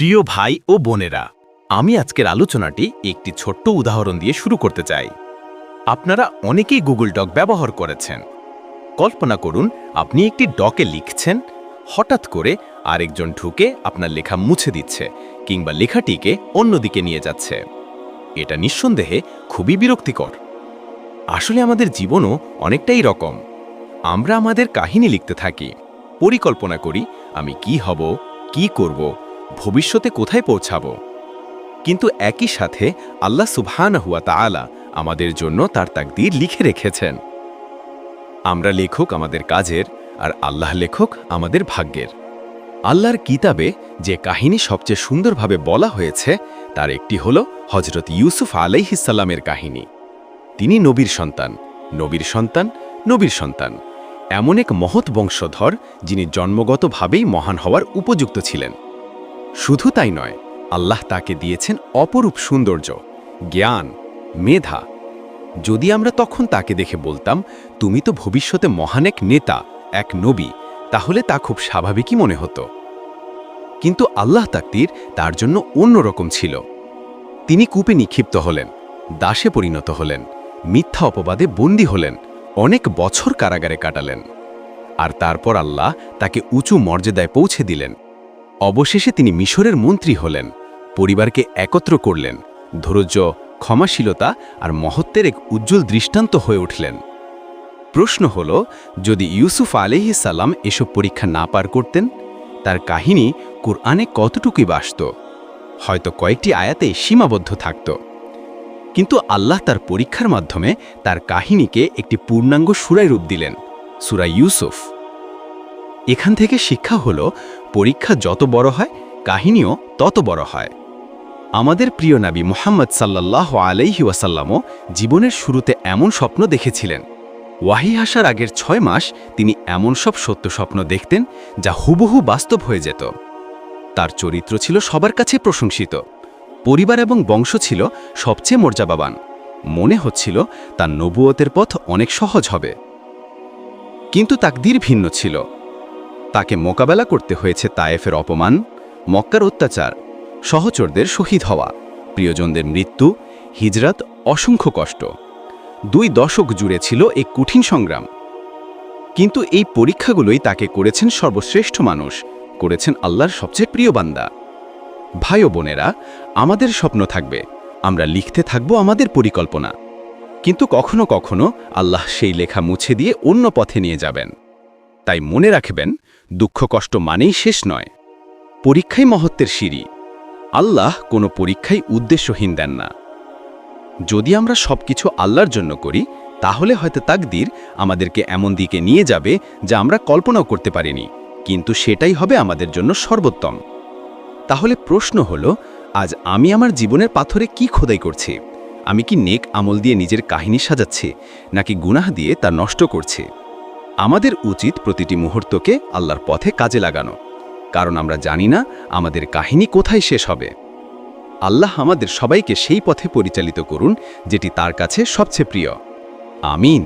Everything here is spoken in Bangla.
প্রিয় ভাই ও বোনেরা, আমি আজকের আলোচনাটি একটি ছোট্ট উদাহরণ দিয়ে শুরু করতে চাই। আপনারা অনেকেই গুগল ডক ব্যবহার করেছেন। কল্পনা করুন, আপনি একটি ডকে লিখছেন, হঠাৎ করে আরেকজন ঢুকে আপনার লেখা মুছে দিচ্ছে কিংবা লেখাটিকে অন্যদিকে নিয়ে যাচ্ছে। এটা নিঃসন্দেহে খুবই বিরক্তিকর। আসলে আমাদের জীবনও অনেকটাই রকম। আমরা আমাদের কাহিনী লিখতে থাকি, পরিকল্পনা করি, আমি কি হব, কি করব ভবিষ্যতে কোথায় পৌঁছাব? কিন্তু একই সাথে আল্লাহ সুবহানাহু ওয়া তাআলা আমাদের জন্য তার তাকদীর লিখে রেখেছেন। আমরা লেখক আমাদের কাজের আর আল্লাহ লেখক আমাদের ভাগ্যের। আল্লাহর কিতাবে যে কাহিনী সবচেয়ে সুন্দরভাবে বলা হয়েছে, তার একটি হল হজরত ইউসুফ আলাইহিসাল্লামের কাহিনী। তিনি নবীর সন্তান নবীর সন্তান নবীর সন্তান। এমন এক মহৎ বংশধর যিনি জন্মগতভাবেই মহান হওয়ার উপযুক্ত ছিলেন। শুধু তাই নয়, আল্লাহ তাকে দিয়েছেন অপরূপ সৌন্দর্য, জ্ঞান, মেধা। যদি আমরা তখন তাকে দেখে বলতাম, তুমি তো ভবিষ্যতে মহান এক নেতা, এক নবী, তাহলে তা খুব স্বাভাবিকই মনে হতো। কিন্তু আল্লাহ তাকতির তার জন্য অন্যরকম ছিল। তিনি কূপে নিক্ষিপ্ত হলেন, দাসে পরিণত হলেন, মিথ্যা অপবাদে বন্দী হলেন, অনেক বছর কারাগারে কাটালেন। আর তারপর আল্লাহ তাকে উঁচু মর্যাদায় পৌঁছে দিলেন। অবশেষে তিনি মিশরের মন্ত্রী হলেন, পরিবারকে একত্র করলেন, ধৈর্য, ক্ষমাশীলতা আর মহত্বের এক উজ্জ্বল দৃষ্টান্ত হয়ে উঠলেন। প্রশ্ন হল, যদি ইউসুফ আলহি সাল্লাম এসব পরীক্ষা না পার করতেন, তার কাহিনী কোরআনে কতটুকুই বাসত? হয়তো কয়েকটি আয়াতে সীমাবদ্ধ থাকত। কিন্তু আল্লাহ তার পরীক্ষার মাধ্যমে তার কাহিনীকে একটি পূর্ণাঙ্গ সুরায় রূপ দিলেন সুরা ইউসুফ। এখান থেকে শিক্ষা হল, পরীক্ষা যত বড় হয়, কাহিনীও তত বড় হয়। আমাদের প্রিয় নাবী মোহাম্মদ সাল্লাহ আলাইহি ওয়াসাল্লামও জীবনের শুরুতে এমন স্বপ্ন দেখেছিলেন। ওয়াহি আসার আগের ছয় মাস তিনি এমন সব সত্য স্বপ্ন দেখতেন যা হুবহু বাস্তব হয়ে যেত। তার চরিত্র ছিল সবার কাছে প্রশংসিত। পরিবার এবং বংশ ছিল সবচেয়ে মর্যাদাবান। মনে হচ্ছিল তার নবুয়তের পথ অনেক সহজ হবে। কিন্তু তাকদির ভিন্ন ছিল। তাকে মোকাবেলা করতে হয়েছে তায়েফের অপমান, মক্কার অত্যাচার, সহচরদের শহীদ হওয়া, প্রিয়জনদের মৃত্যু, হিজরাত, অসংখ্য কষ্ট। দুই দশক জুড়ে ছিল এক কঠিন সংগ্রাম। কিন্তু এই পরীক্ষাগুলোই তাকে করেছেন সর্বশ্রেষ্ঠ মানুষ, করেছেন আল্লাহর সবচেয়ে প্রিয় বান্দা। ভাই বোনেরা, আমাদের স্বপ্ন থাকবে, আমরা লিখতে থাকব আমাদের পরিকল্পনা। কিন্তু কখনো কখনো আল্লাহ সেই লেখা মুছে দিয়ে অন্য পথে নিয়ে যাবেন। তাই মনে রাখবেন দুঃখ কষ্ট মানেই শেষ নয়। পরীক্ষাই মহত্বের সিঁড়ি। আল্লাহ কোনো পরীক্ষাই উদ্দেশ্যহীন দেন না। যদি আমরা সবকিছু আল্লাহর জন্য করি, তাহলে হয়তো তাকদির আমাদেরকে এমন দিকে নিয়ে যাবে যা আমরা কল্পনাও করতে পারিনি, কিন্তু সেটাই হবে আমাদের জন্য সর্বোত্তম। তাহলে প্রশ্ন হল, আজ আমি আমার জীবনের পাথরে কি খোদাই করছি? আমি কি নেক আমল দিয়ে নিজের কাহিনী সাজাচ্ছি, নাকি গুনাহ দিয়ে তা নষ্ট করছি? আমাদের উচিত প্রতিটি মুহূর্তকে আল্লাহর পথে কাজে লাগানো, কারণ আমরা জানি না আমাদের কাহিনী কোথায় শেষ হবে। আল্লাহ আমাদের সবাইকে সেই পথে পরিচালিত করুন, যেটি তার কাছে সবচেয়ে প্রিয়। আমিন।